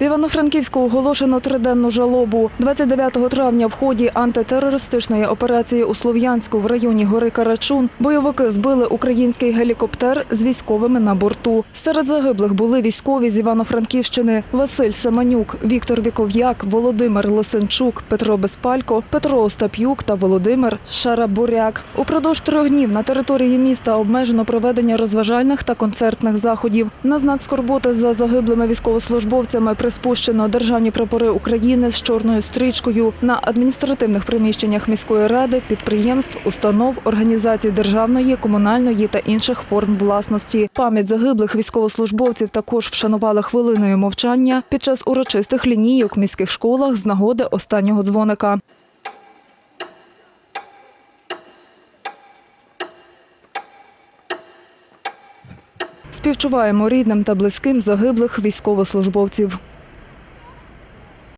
В Івано-Франківську оголошено триденну жалобу. 29 травня в ході антитерористичної операції у Слов'янську в районі гори Карачун бойовики збили український гелікоптер з військовими на борту. Серед загиблих були військові з Івано-Франківщини Василь Семенюк, Віктор Віков'як, Володимир Лисенчук, Петро Безпалько, Петро Остап'юк та Володимир Шарабуряк. Упродовж трьох днів на території міста обмежено проведення розважальних та концертних заходів. На знак скорботи за загиблими військовослужбовцями приспущено державні прапори України з чорною стрічкою на адміністративних приміщеннях міської ради, підприємств, установ, організацій державної, комунальної та інших форм власності. Пам'ять загиблих військовослужбовців також вшанували хвилиною мовчання під час урочистих лінійок в міських школах з нагоди останнього дзвоника. Співчуваємо рідним та близьким загиблих військовослужбовців.